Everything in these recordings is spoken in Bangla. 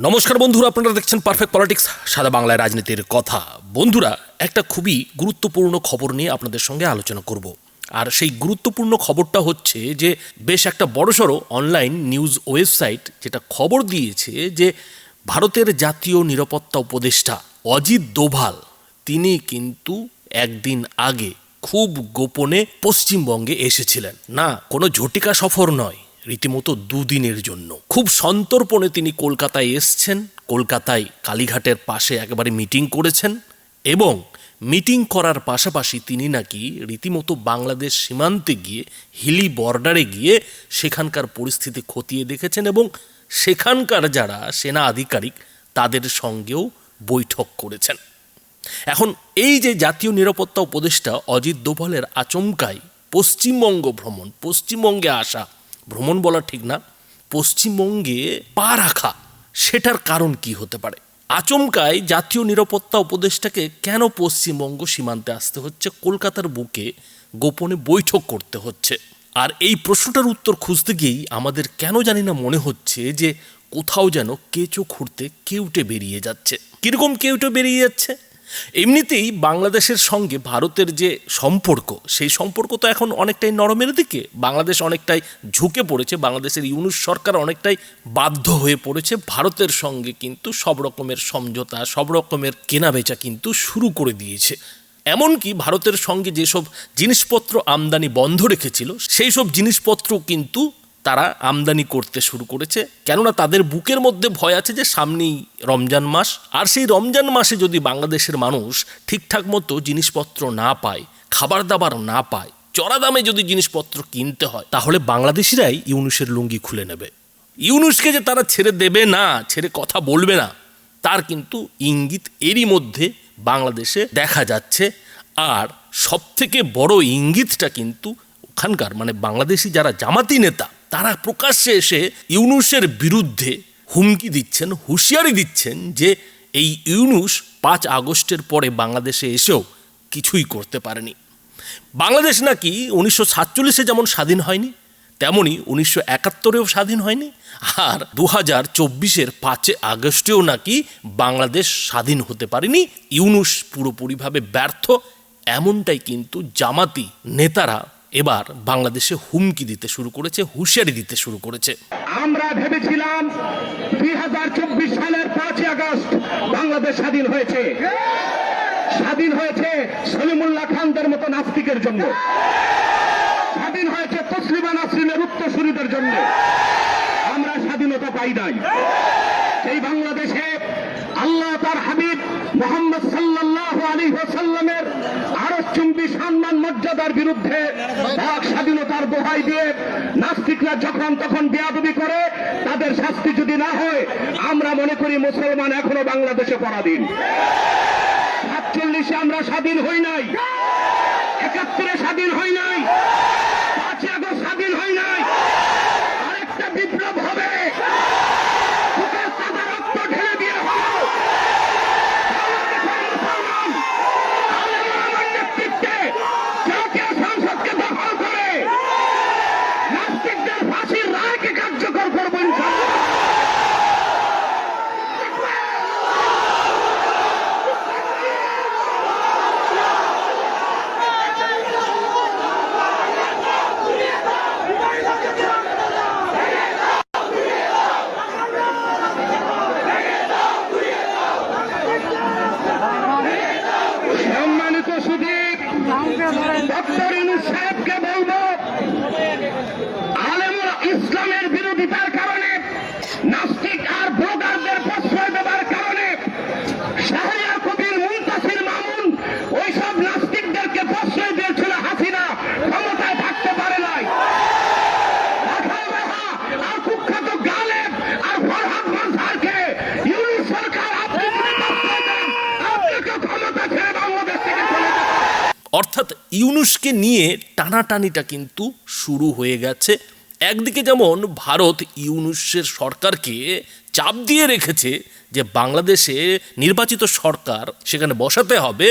নমস্কার বন্ধুরা, আপনারা দেখছেন পারফেক্ট পলিটিক্স সাদা বাংলায় রাজনীতির কথা। বন্ধুরা, একটা খুবই গুরুত্বপূর্ণ খবর নিয়ে আপনাদের সঙ্গে আলোচনা করব। আর সেই গুরুত্বপূর্ণ খবরটা হচ্ছে যে, বেশ একটা বড়সড় অনলাইন নিউজ ওয়েবসাইট যেটা খবর দিয়েছে যে, ভারতের জাতীয় নিরাপত্তা উপদেষ্টা অজিত দোভাল, তিনি কিন্তু একদিন আগে খুব গোপনে পশ্চিমবঙ্গে এসেছিলেন। না, কোনো ঝটিকা সফর নয়। রীতিমতো দুদিনের জন্য। খুব সন্তর্পণে তিনি কলকাতায় এসছেন, কলকাতায় কালীঘাটের পাশে একেবারে মিটিং করেছেন এবং মিটিং করার পাশাপাশি তিনি নাকি রীতিমতো বাংলাদেশ সীমান্তে গিয়ে, হিলি বর্ডারে গিয়ে সেখানকার পরিস্থিতি খতিয়ে দেখেছেন এবং সেখানকার যারা সেনা আধিকারিক তাদের সঙ্গেও বৈঠক করেছেন। এখন এই যে জাতীয় নিরাপত্তা উপদেষ্টা অজিত দোভালের আচমকাই পশ্চিমবঙ্গ ভ্রমণ, পশ্চিমবঙ্গে আসা ভ্রমণ বলা ঠিক না, পশ্চিমবঙ্গে পা রাখা, সেটার কারণ কি হতে পারে? আচমকায় জাতীয় নিরাপত্তা উপদেষ্টাকে কেন পশ্চিমবঙ্গ সীমান্তে আসতে হচ্ছে, কলকাতার বুকে গোপনে বৈঠক করতে হচ্ছে? আর এই প্রশ্নটার উত্তর খুঁজতে গিয়েই আমাদের কেন জানি না মনে হচ্ছে যে কোথাও যেন কেঁচো খুঁড়তে কেউটে বেরিয়ে যাচ্ছে। কীরকম কেউটে বেরিয়ে যাচ্ছে? এমনিতেই বাংলাদেশের সঙ্গে ভারতের যে সম্পর্ক, সেই সম্পর্ক তো এখন অনেকটাই নরমের দিকে। বাংলাদেশ অনেকটাই ঝুঁকে পড়েছে, বাংলাদেশের ইউনুস সরকার অনেকটাই বাধ্য হয়ে পড়েছে। ভারতের সঙ্গে কিন্তু সব রকমের সমঝোতা, সব রকমের কেনাবেচা কিন্তু শুরু করে দিয়েছে। এমনকি ভারতের সঙ্গে যেসব জিনিসপত্র আমদানি বন্ধ রেখেছিল সেই সব জিনিসপত্র কিন্তু তারা আমদানি করতে শুরু করেছে। কেননা তাদের বুকের মধ্যে ভয় আছে যে সামনেই রমজান মাস। আর সেই রমজান মাসে যদি বাংলাদেশের মানুষ ঠিকঠাক মতো জিনিসপত্র না পায়, খাবার দাবার না পায়, চড়া দামে যদি জিনিসপত্র কিনতে হয়, তাহলে বাংলাদেশিরাই ইউনুসের লুঙ্গি খুলে নেবে। ইউনুসকে যে তারা ছেড়ে দেবে না, ছেড়ে কথা বলবে না, তার কিন্তু ইঙ্গিত এরই মধ্যে বাংলাদেশে দেখা যাচ্ছে। আর সবথেকে বড় ইঙ্গিতটা কিন্তু ওখানকার মানে বাংলাদেশি যারা জামাতি নেতা তারা প্রকাশ্যে এসে ইউনুসের বিরুদ্ধে হুমকি দিচ্ছেন, হুঁশিয়ারি দিচ্ছেন যে এই ইউনুস পাঁচ আগস্টের পরে বাংলাদেশে এসেও কিছুই করতে পারেনি। বাংলাদেশ নাকি উনিশশো সাতচল্লিশে যেমন স্বাধীন হয়নি, তেমনি উনিশশো একাত্তরেও স্বাধীন হয়নি, আর দু হাজার চব্বিশের পাঁচে আগস্টেও নাকি বাংলাদেশ স্বাধীন হতে পারেনি। ইউনুস পুরোপুরিভাবে ব্যর্থ, এমনটাই কিন্তু জামাতি নেতারা এবার বাংলাদেশে হুমকি দিতে শুরু করেছে, হুঁশিয়ারি দিতে শুরু করেছে। আমরা ভেবেছিলাম দুই হাজার চব্বিশ সালের পাঁচই আগস্ট বাংলাদেশ স্বাধীন হয়েছে। স্বাধীন হয়েছে সলিমুল্লাহ খানদের মতো নাস্তিকের জন্য। স্বাধীন হয়েছে তসলিমা নাসরিনের উত্তরসূরিদের জন্য। আমরা স্বাধীনতা পাই নাই। সেই বাংলাদেশে আল্লাহ তার হাবিব মোহাম্মদ সাল্লাহ আলী ওসাল্লামের আরও সম্মান মর্যাদার বিরুদ্ধে বাক স্বাধীনতার দোহাই দিয়ে নাস্তিকরা যখন তখন বেয়াদবি করে, তাদের শাস্তি যদি না হয়, আমরা মনে করি মুসলমান এখনও বাংলাদেশে পরাধীন। সাতচল্লিশে আমরা স্বাধীন হই নাই। একাত্তরে স্বাধীন হই নাই। ডক্টর ইউনুসকে নিয়ে টানাটানিটা কিন্তু শুরু হয়ে গেছে। একদিকে যেমন ভারত ইউনুসের সরকারকে চাপ দিয়ে রেখেছে যে বাংলাদেশে নির্বাচিত সরকার সেখানে বসাতে হবে,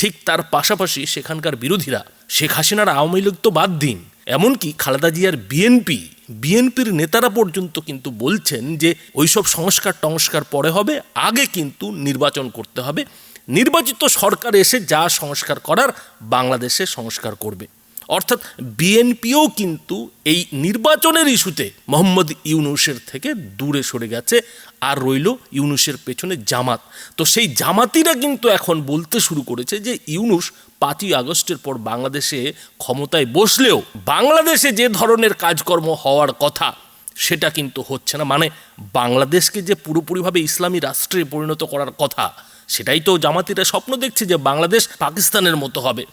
ঠিক তার পাশাপাশি সেখানকার বিরোধীরা, শেখ হাসিনার আওয়ামী লীগ তো বাদ দিন। এমনকি খালেদা জিয়ার বিএনপি, বিএনপির নেতারা পর্যন্ত কিন্তু বলছেন যে ওইসব সংস্কার টংস্কার পরে হবে, আগে কিন্তু নির্বাচন করতে হবে। নির্বাচিত সরকার এসে যা সংস্কার করার বাংলাদেশে সংস্কার করবে। অর্থাৎ বিএনপিও কিন্তু এই নির্বাচনের ইস্যুতে মোহাম্মদ ইউনুসের থেকে দূরে সরে গেছে আর রইল ইউনুসের পেছনে জামাত। তো সেই জামাতিরা কিন্তু এখন বলতে শুরু করেছে যে ইউনুস পাঁচই আগস্টের পর বাংলাদেশে ক্ষমতায় বসলেও বাংলাদেশে যে ধরনের কাজকর্ম হওয়ার কথা সেটা কিন্তু হচ্ছে না। মানে বাংলাদেশকে যে পুরোপুরিভাবে ইসলামী রাষ্ট্রে পরিণত করার কথা সেটাই তো জামাতিরা স্বপ্ন দেখছে যে বাংলাদেশ পাকিস্তানের মতো হবে।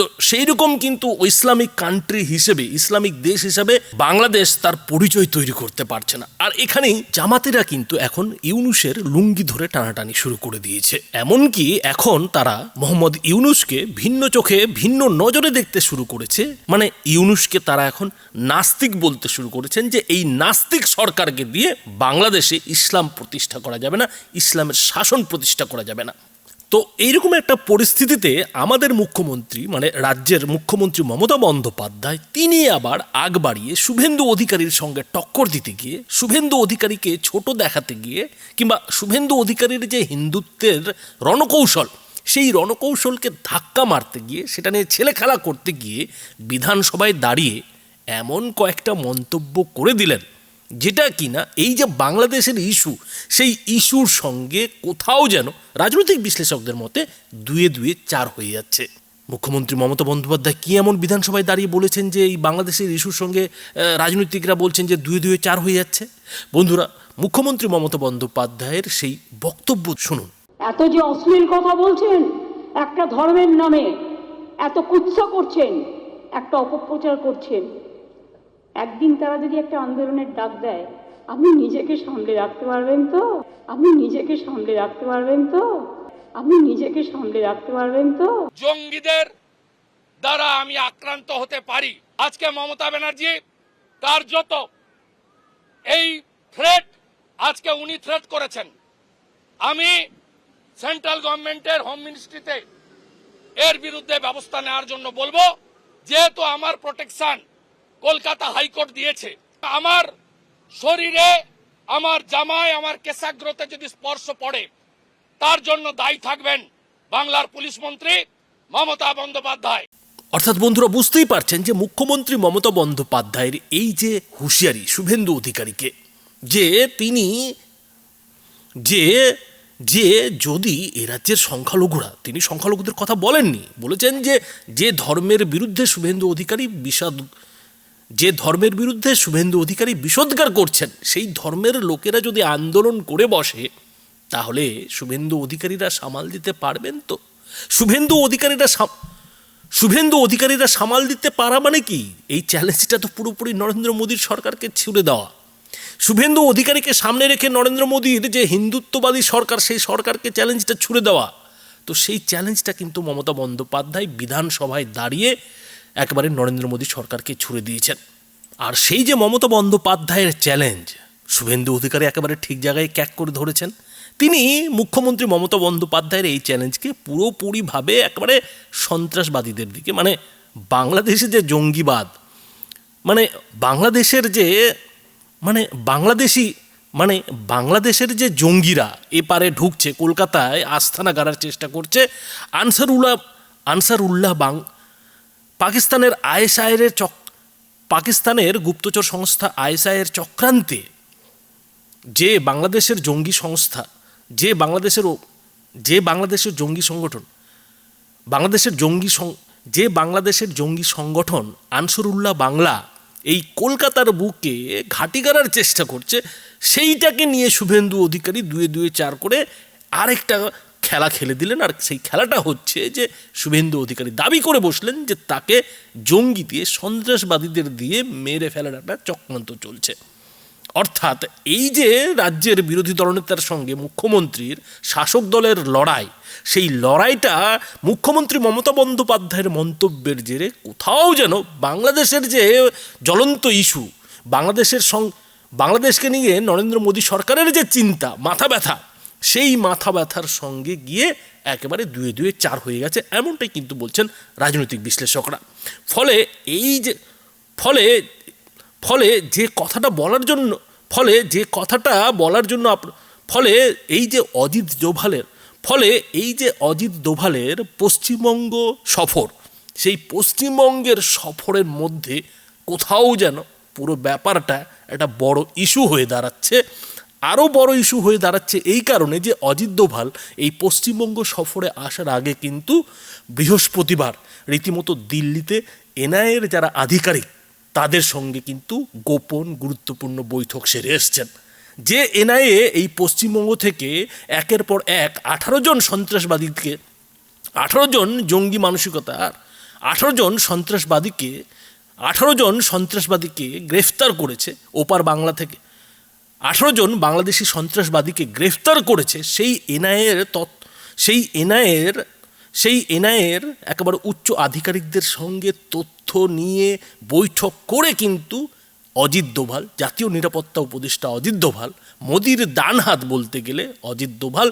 তো সেই রকম কিন্তু ইসলামিক কান্ট্রি হিসেবে, ইসলামিক দেশ হিসেবে বাংলাদেশ তার পরিচয় তৈরি করতে পারছে না। আর এখানেই জামাতেরা কিন্তু এখন ইউনুসের লুঙ্গি ধরে টানাটানি শুরু করে দিয়েছে। এমনকি এখন তারা মোহাম্মদ ইউনুসকে ভিন্ন চোখে, ভিন্ন নজরে দেখতে শুরু করেছে। মানে ইউনুসকে তারা এখন নাস্তিক বলতে শুরু করেছেন যে এই নাস্তিক সরকারকে দিয়ে বাংলাদেশে ইসলাম প্রতিষ্ঠা করা যাবে না, ইসলামের শাসন প্রতিষ্ঠা করা যাবে না। তো এইরকম একটা পরিস্থিতিতে আমাদের মুখ্যমন্ত্রী মানে রাজ্যের মুখ্যমন্ত্রী মমতা বন্দ্যোপাধ্যায়, তিনি আবার আগ বাড়িয়ে শুভেন্দু অধিকারীর সঙ্গে টক্কর দিতে গিয়ে, শুভেন্দু অধিকারীকে ছোট দেখাতে গিয়ে, কিংবা শুভেন্দু অধিকারীর যে হিন্দুত্বের রণকৌশল, সেই রণকৌশলকে ধাক্কা মারতে গিয়ে, সেটা নিয়ে ছেলে খেলা করতে গিয়ে বিধানসভায় দাঁড়িয়ে এমন কয়েকটা মন্তব্য করে দিলেন। যেটা কিনা এই যে বাংলাদেশের ইস্যু, সেই ইস্যুর সঙ্গে কোথাও যেন রাজনৈতিক বিশ্লেষকদের মতে দুয়ে দুয়ে চার হয়ে যাচ্ছে। মুখ্যমন্ত্রী মমতা বন্দ্যোপাধ্যায় কি এমন বিধানসভায় দাঁড়িয়ে বলেছেন যে এই বাংলাদেশের ইস্যুর সঙ্গে রাজনৈতিকরা বলছেন যে দুয়ে দুয়ে চার হয়ে যাচ্ছে? বন্ধুরা, মুখ্যমন্ত্রী মমতা বন্দ্যোপাধ্যায়ের সেই বক্তব্য শুনুন। এত যে অশ্লীল কথা বলছেন, একটা ধর্মের নামে, এত কুৎসা করছেন, একটা অপপ্রচার করছেন একদিন তারা যদি একটা আন্দোলনের ডাক দেয় আপনি নিজেকে সামলে রাখতে পারবেন তো? আপনি নিজেকে সামলে রাখতে পারবেন তো? আপনি নিজেকে সামলে রাখতে পারবেন তো? জঙ্গিদের দ্বারা আমি আক্রান্ত হতে পারি। আজকে মমতা ব্যানার্জি তার যত এই থ্রেট আজকে উনি থ্রেট করেছেন। আমি সেন্ট্রাল গভর্নমেন্টের হোম মিনিস্ট্রিতে এর বিরুদ্ধে ব্যবস্থা নেওয়ার জন্য বলব, যেহেতু আমার প্রোটেকশন কলকাতা হাইকোর্ট দিয়েছে। আমার শরীরে, আমার জামায়, আমার কেশাগ্রতে যদি স্পর্শ পড়ে, তার জন্য দায়ী থাকবেন বাংলার পুলিশ মন্ত্রী মমতা বন্দ্যোপাধ্যায়। অর্থাৎ বন্ধুরা, বুঝতেই পারছেন যে মুখ্যমন্ত্রী মমতা বন্দ্যোপাধ্যায়ের এই যে হুঁশিয়ারি শুভেন্দু অধিকারীকে, যে তিনি, যে যে যদি এ রাজ্যের সংখ্যালঘুরা, তিনি সংখ্যালঘুদের কথা বলেননি, বলেছেন যে যে ধর্মের বিরুদ্ধে শুভেন্দু অধিকারী বিষাদ যে ধর্মের বিরুদ্ধে শুভেন্দু অধিকারী বিষোদ্গার করছেন, সেই ধর্মের লোকেরা যদি আন্দোলন করে বসে, তাহলে শুভেন্দু অধিকারীরা সামাল দিতে পারবেন তো? শুভেন্দু অধিকারীরা শুভেন্দু অধিকারীরা সামাল দিতে পারা মানে কি? এই চ্যালেঞ্জটা তো পুরোপুরি নরেন্দ্র মোদীর সরকারকে ছুড়ে দেওয়া। শুভেন্দু অধিকারীকে সামনে রেখে নরেন্দ্র মোদীর যে হিন্দুত্ববাদী সরকার, সেই সরকারকে চ্যালেঞ্জটা ছুড়ে দেওয়া। তো সেই চ্যালেঞ্জটা কিন্তু মমতা বন্দ্যোপাধ্যায় বিধানসভায় দাঁড়িয়ে একেবারে নরেন্দ্র মোদী সরকারকে ছুড়ে দিয়েছেন। আর সেই যে মমতা বন্দ্যোপাধ্যায়ের চ্যালেঞ্জ শুভেন্দু অধিকারী একেবারে ঠিক জায়গায় ক্যাক করে ধরেছেন। তিনি মুখ্যমন্ত্রী মমতা বন্দ্যোপাধ্যায়ের এই চ্যালেঞ্জকে পুরোপুরিভাবে একেবারে সন্ত্রাসবাদীদের দিকে মানে বাংলাদেশে যে জঙ্গিবাদ মানে বাংলাদেশের যে মানে বাংলাদেশি মানে বাংলাদেশের যে জঙ্গিরা এপারে ঢুকছে, কলকাতায় আস্থানা গাড়ার চেষ্টা করছে, আনসারুল্লাহ আনসারুল্লাহ বাং পাকিস্তানের আইএসআইয়ের চক, পাকিস্তানের গুপ্তচর সংস্থা আইএসআইয়ের চক্রান্তে যে বাংলাদেশের জঙ্গি সংস্থা, যে বাংলাদেশের যে বাংলাদেশের জঙ্গি সংগঠন, বাংলাদেশের জঙ্গি যে বাংলাদেশের জঙ্গি সংগঠন আনসরুল্লাহ বাংলা এই কলকাতার বুকে ঘাঁটি গাড়ার চেষ্টা করছে, সেইটাকে নিয়ে শুভেন্দু অধিকারী দুয়ে দুয়ে চার করে আরেকটা খেলা খেলে দিলেন আর সেই খেলাটা হচ্ছে যে শুভেন্দু অধিকারী দাবি করে বসলেন যে তাকে জঙ্গি দিয়ে, সন্ত্রাসবাদীদের দিয়ে মেরে ফেলার একটা চক্রান্ত চলছে। অর্থাৎ এই যে রাজ্যের বিরোধী দলনেতার সঙ্গে মুখ্যমন্ত্রীর শাসক দলের লড়াই, সেই লড়াইটা মুখ্যমন্ত্রী মমতা বন্দ্যোপাধ্যায়ের মন্তব্যের জেরে কোথাও যেন বাংলাদেশের যে জ্বলন্ত ইস্যু, বাংলাদেশের সং, বাংলাদেশকে নিয়ে নরেন্দ্র মোদী সরকারের যে চিন্তা, মাথা ব্যথা সেই মাথা ব্যথার সঙ্গে গিয়ে একেবারে দুয়ে দুয়ে চার হয়ে গেছে, এমনটাই কিন্তু বলছেন রাজনৈতিক বিশ্লেষকরা। ফলে এই যে, ফলে ফলে যে কথাটা বলার জন্য, ফলে যে কথাটা বলার জন্য ফলে এই যে অজিত ডোভালের ফলে এই যে অজিত ডোভালের পশ্চিমবঙ্গ সফর, সেই পশ্চিমবঙ্গের সফরের মধ্যে কোথাও যেন পুরো ব্যাপারটা একটা বড় ইস্যু হয়ে দাঁড়াচ্ছে। আরও বড় ইস্যু হয়ে দাঁড়াচ্ছে এই কারণে যে অজিত দোভাল এই পশ্চিমবঙ্গ সফরে আসার আগে কিন্তু বৃহস্পতিবার রীতিমতো দিল্লিতে এনআইএর যারা আধিকারিক, তাদের সঙ্গে কিন্তু গোপন গুরুত্বপূর্ণ বৈঠক সেরে এসছেন। যে এনআইএ এই পশ্চিমবঙ্গ থেকে একের পর এক আঠারো জন সন্ত্রাসবাদীকে, আঠারো জন জঙ্গি মানসিকতার আঠারো জন সন্ত্রাসবাদীকে, আঠারো জন সন্ত্রাসবাদীকে গ্রেফতার করেছে ওপার বাংলা থেকে। আঠারো জন বাংলাদেশি সন্ত্রাসবাদীকে গ্রেফতার করেছে, সেই এনআইএর তৎ, সেই এনআইএর সেই এনআইএর একেবারে উচ্চ আধিকারিকদের সঙ্গে তথ্য নিয়ে বৈঠক করে কিন্তু অজিত দোভাল, জাতীয় নিরাপত্তা উপদেষ্টা অজিত দোভাল, মোদির ডান হাত বলতে গেলে অজিত দোভাল,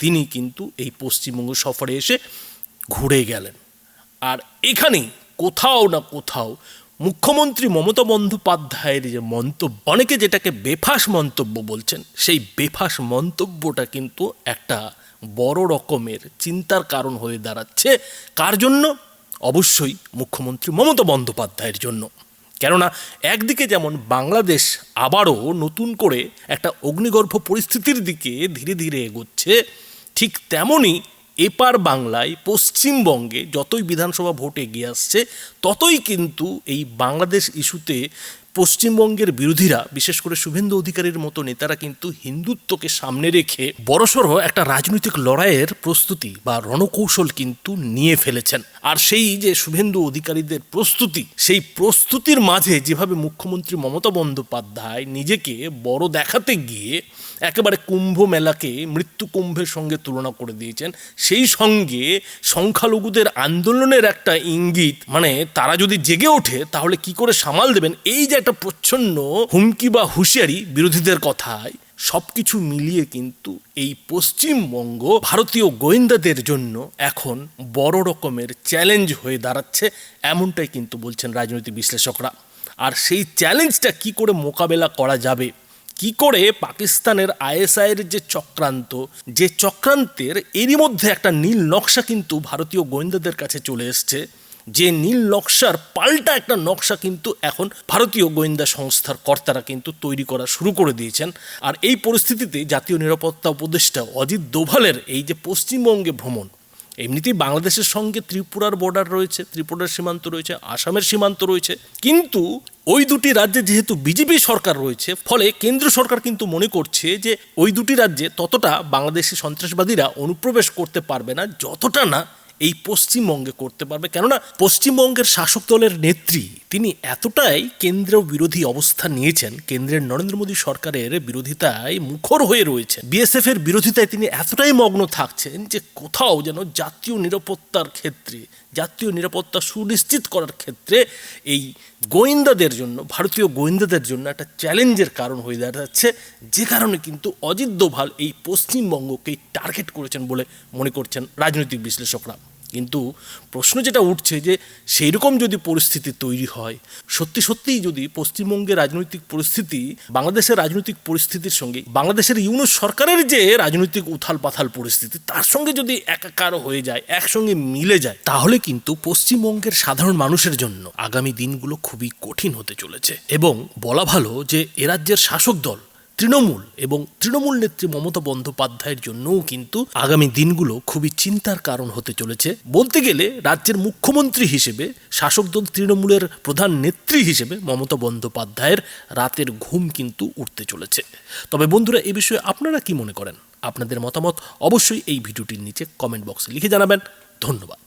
তিনি কিন্তু এই পশ্চিমবঙ্গ সফরে এসে ঘুরে গেলেন। আর এখানেই কোথাও না কোথাও মুখ্যমন্ত্রী মমতা বন্দ্যোপাধ্যায়ের যে মন্তব্য, অনেকে যেটাকে বেফাস মন্তব্য বলছেন, সেই বেফাস মন্তব্যটা কিন্তু একটা বড় রকমের চিন্তার কারণ হয়ে দাঁড়াচ্ছে। কার জন্য? অবশ্যই মুখ্যমন্ত্রী মমতা বন্দ্যোপাধ্যায়ের জন্য। কেননা, একদিকে যেমন বাংলাদেশ আবারও নতুন করে একটা অগ্নিগর্ভ পরিস্থিতির দিকে ধীরে ধীরে এগোচ্ছে, ঠিক তেমনই এপার বাংলায় পশ্চিমবঙ্গে যতই বিধানসভা ভোট এগিয়ে আসছে ততই কিন্তু এই বাংলাদেশ ইস্যুতে পশ্চিমবঙ্গের বিরোধীরা, বিশেষ করে শুভেন্দু অধিকারীর মতো নেতারা কিন্তু হিন্দুত্বকে সামনে রেখে বড়সড় একটা রাজনৈতিক লড়াইয়ের প্রস্তুতি বা রণকৌশল কিন্তু নিয়ে ফেলেছেন। আর সেই যে শুভেন্দু অধিকারীদের প্রস্তুতি, সেই প্রস্তুতির মাঝে যেভাবে মুখ্যমন্ত্রী মমতা বন্দ্যোপাধ্যায় নিজেকে বড় দেখাতে গিয়ে একেবারে কুম্ভ মেলাকে, মৃত্যু কুম্ভের সঙ্গে তুলনা করে দিয়েছেন, সেই সঙ্গে সংখ্যালঘুদের আন্দোলনের একটা ইঙ্গিত মানে তারা যদি জেগে ওঠে তাহলে কি করে সামাল দেবেন? এই যে একটা প্রচ্ছন্ন হুমকি বা হুঁশিয়ারি বিরোধীদের কথায় সব কিছু মিলিয়ে কিন্তু এই পশ্চিমবঙ্গ ভারতীয় গোয়েন্দাদের জন্য এখন বড় রকমের চ্যালেঞ্জ হয়ে দাঁড়াচ্ছে, এমনটাই কিন্তু বলছেন রাজনৈতিক বিশ্লেষকরা। আর সেই চ্যালেঞ্জটা কি করে মোকাবেলা করা যাবে? কি করে পাকিস্তানের আইএসআইয়ের যে চক্রান্ত, যে চক্রান্তের এরই মধ্যে একটা নীল নকশা কিন্তু ভারতীয় গোয়েন্দাদের কাছে চলে এসছে। যে নীল নকশার পাল্টা একটা নকশা কিন্তু এখন ভারতীয় গোয়েন্দা সংস্থার কর্তারা কিন্তু তৈরি করা শুরু করে দিয়েছেন। আর এই পরিস্থিতিতে জাতীয় নিরাপত্তা উপদেষ্টা অজিত দোভালের এই যে পশ্চিমবঙ্গে ভ্রমণ, এমনিতেই বাংলাদেশের সঙ্গে ত্রিপুরার বর্ডার রয়েছে, ত্রিপুরার সীমান্ত রয়েছে, আসামের সীমান্ত রয়েছে। কিন্তু ওই দুটি রাজ্যে যেহেতু বিজেপি সরকার রয়েছে, ফলে কেন্দ্র সরকার কিন্তু মনে করছে যে ওই দুটি রাজ্যে ততটা বাংলাদেশি সন্ত্রাসবাদীরা অনুপ্রবেশ করতে পারবে না, যতটা না এই পশ্চিমবঙ্গে করতে পারবে। কেননা পশ্চিমবঙ্গের শাসক দলের নেত্রী, তিনি এতটাই কেন্দ্র বিরোধী অবস্থা নিয়েছেন, কেন্দ্রের নরেন্দ্র মোদী সরকারের বিরোধিতায় মুখর হয়ে রয়েছে বিএসএফ এর বিরোধিতায় তিনি এতটাই মগ্ন থাকছেন যে কোথাও যেন জাতীয় নিরাপত্তার ক্ষেত্রে জাতীয় নিরাপত্তা সুনিশ্চিত করার ক্ষেত্রে এই গোয়েন্দাদের জন্য, ভারতীয় গোয়েন্দাদের জন্য একটা চ্যালেঞ্জের কারণ হয়ে দাঁড়াচ্ছে। যে কারণে কিন্তু অজিত দোভাল এই পশ্চিমবঙ্গকেই টার্গেট করেছেন বলে মনে করছেন রাজনৈতিক বিশ্লেষকরা। কিন্তু প্রশ্ন যেটা উঠছে যে সেই রকম যদি পরিস্থিতি তৈরি হয়, সত্যি সত্যিই যদি পশ্চিমবঙ্গের রাজনৈতিক পরিস্থিতি, বাংলাদেশের রাজনৈতিক পরিস্থিতির সঙ্গে, বাংলাদেশের ইউনুস সরকারের যে রাজনৈতিক উথাল পাথাল পরিস্থিতি, তার সঙ্গে যদি একাকার হয়ে যায়, একসঙ্গে মিলে যায়, তাহলে কিন্তু পশ্চিমবঙ্গের সাধারণ মানুষের জন্য আগামী দিনগুলো খুবই কঠিন হতে চলেছে। এবং বলা ভালো যে এ রাজ্যের শাসক দল তৃণমূল এবং তৃণমূল নেত্রী মমতা বন্দ্যোপাধ্যায়ের জন্যও কিন্তু আগামী দিনগুলো খুবই চিন্তার কারণ হতে চলেছে। বলতে গেলে রাজ্যের মুখ্যমন্ত্রী হিসেবে, শাসক দল তৃণমূলের প্রধান নেত্রী হিসেবে মমতা বন্দ্যোপাধ্যায়ের রাতের ঘুম কিন্তু উঠতে চলেছে। তবে বন্ধুরা, এ বিষয়ে আপনারা কি মনে করেন? আপনাদের মতামত অবশ্যই এই ভিডিওটির নিচে কমেন্ট বক্সে লিখে জানাবেন। ধন্যবাদ।